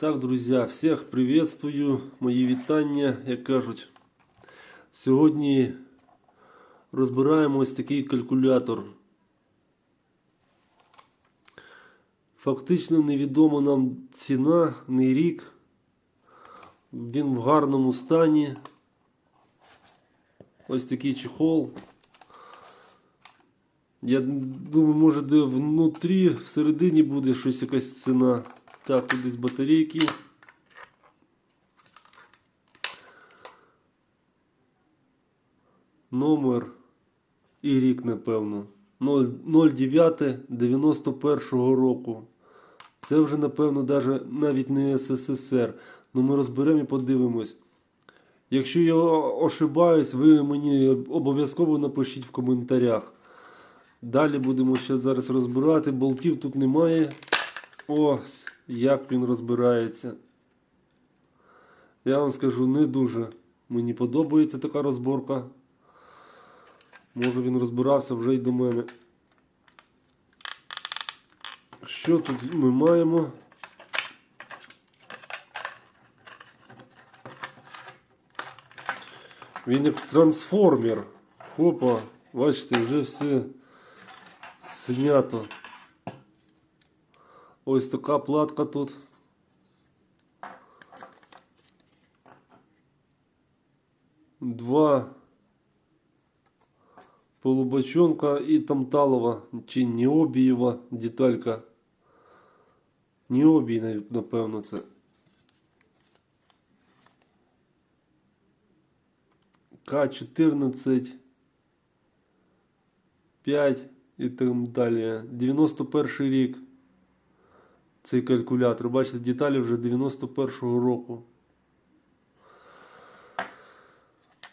Так, друзі, всіх приветствую, мої вітання, як кажуть. Сьогодні розбираємо ось такий калькулятор. Фактично невідома нам ціна, не рік. Він в гарному стані. Ось такий чехол. Я думаю, може де внутрі, всередині буде щось якась ціна. Так, тут десь батарейки. Номер і рік, напевно. 0991 року. Це вже, напевно, навіть не СССР. Ну ми розберемо і подивимось. Якщо я ошибаюсь, ви мені обов'язково напишіть в коментарях. Далі будемо ще зараз розбирати. Болтів тут немає. Ось як він розбирається. Я вам скажу, не дуже мені подобається така розборка. Може він розбирався вже й до мене. Що тут ми маємо? Він як трансформер. Хопа, бачите, вже все знято. Ось така платка тут. Два полубочонка і тамталова чи необієва деталька. Необій, нав- напевно, це. К14 5 і так далі. 91 рік. Цей калькулятор. Бачите, деталі вже 91-го року.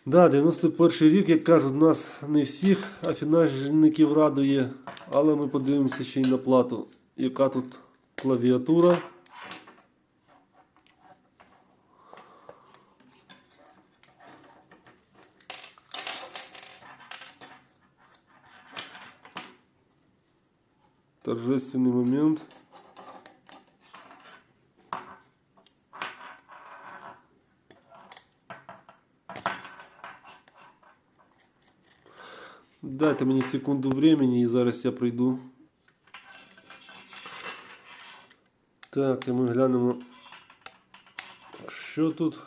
Да, 91 рік, як кажуть, нас не всіх афінажників радує, але ми подивимося ще й на плату. Яка тут клавіатура. Торжественный момент. Дайте мені секунду времени і зараз я прийду. Так, і ми глянемо, що тут.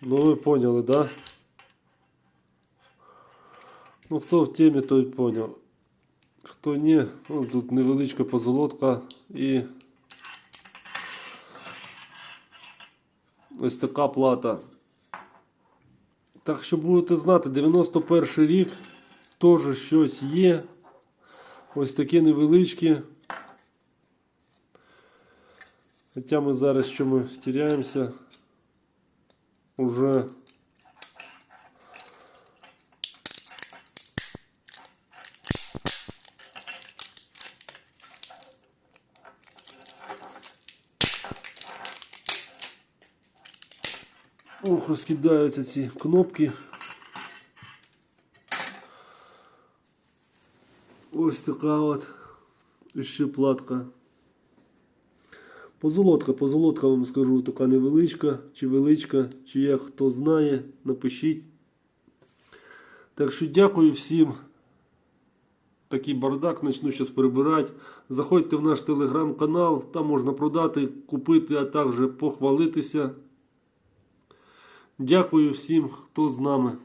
Ну ви поняли, да? Ну хто в темі, той поняв. Хто ні, ну, тут невеличка позолотка і ось така плата. Так що будете знати, 91 рік теж щось є. Ось такі невеличкі. Хоча ми зараз що ми теряємося уже Ох, розкидаються ці кнопки. Ось така от ще платка. Позолотка, позолотка вам скажу, така невеличка, чи величка, чи як хто знає, напишіть. Так що дякую всім. Такий бардак почну зараз перебирати. Заходьте в наш телеграм-канал, там можна продати, купити, а також похвалитися. Дякую всім, хто з нами.